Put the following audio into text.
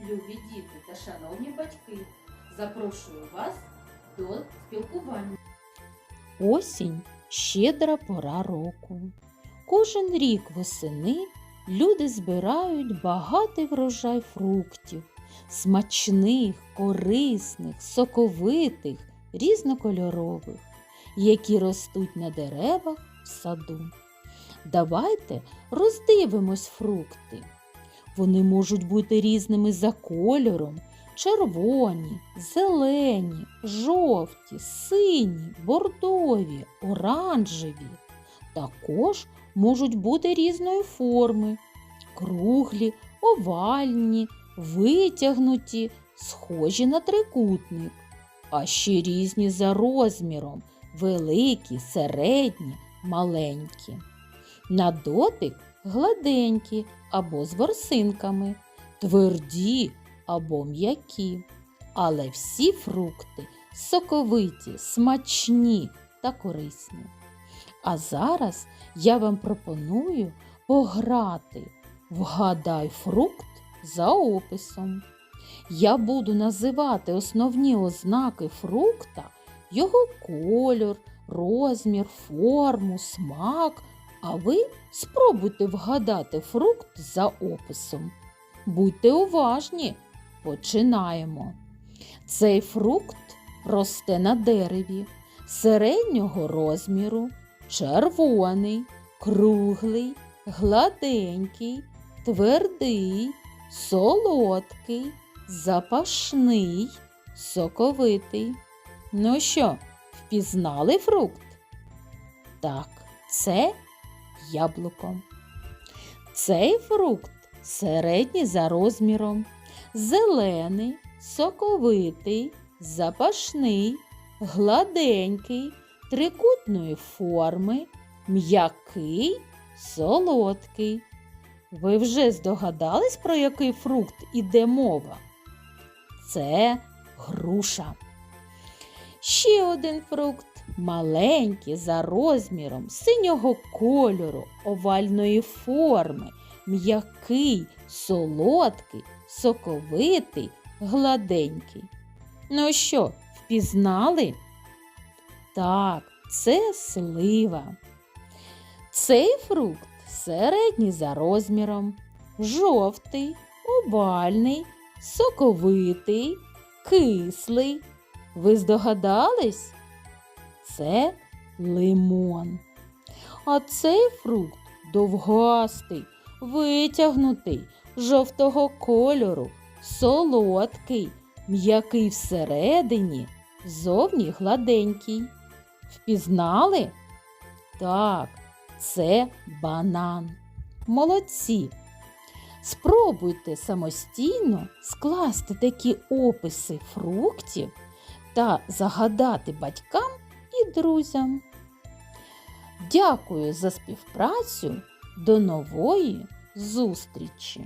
любі діти та шановні батьки, запрошую вас до спілкування. Осінь щедра пора року. Кожен рік восени люди збирають багатий врожай фруктів, смачних, корисних, соковитих, різнокольорових, які ростуть на деревах в саду. Давайте роздивимось фрукти. Вони можуть бути різними за кольором, червоні, зелені, жовті, сині, бордові, оранжеві. Також можуть бути різної форми: круглі, овальні, витягнуті, схожі на трикутник, а ще різні за розміром великі, середні, маленькі. На дотик гладенькі або з ворсинками, тверді або м'які. Але всі фрукти соковиті, смачні та корисні. А зараз я вам пропоную пограти Вгадай фрукт за описом. Я буду називати основні ознаки фрукта, його кольор, розмір, форму, смак, а ви спробуйте вгадати фрукт за описом. Будьте уважні, починаємо. Цей фрукт росте на дереві середнього розміру, червоний, круглий, гладенький, твердий, солодкий, запашний, соковитий. Ну що, впізнали фрукт? Так, це яблуко. Цей фрукт середній за розміром, зелений, соковитий, запашний, гладенький, трикутної форми, м'який, солодкий. Ви вже здогадались, про який фрукт іде мова? Це груша. Ще один фрукт маленький за розміром, синього кольору, овальної форми, м'який, солодкий, соковитий, гладенький. Ну що, впізнали? Так, це слива. Цей фрукт середній за розміром, жовтий, овальний, соковитий, кислий. Ви здогадались? Це лимон. А цей фрукт довгастий, витягнутий, жовтого кольору, солодкий, м'який всередині, зовні гладенький. Впізнали? Так, це банан. Молодці. Спробуйте самостійно скласти такі описи фруктів та загадати батькам друзям. Дякую за співпрацю. До нової зустрічі!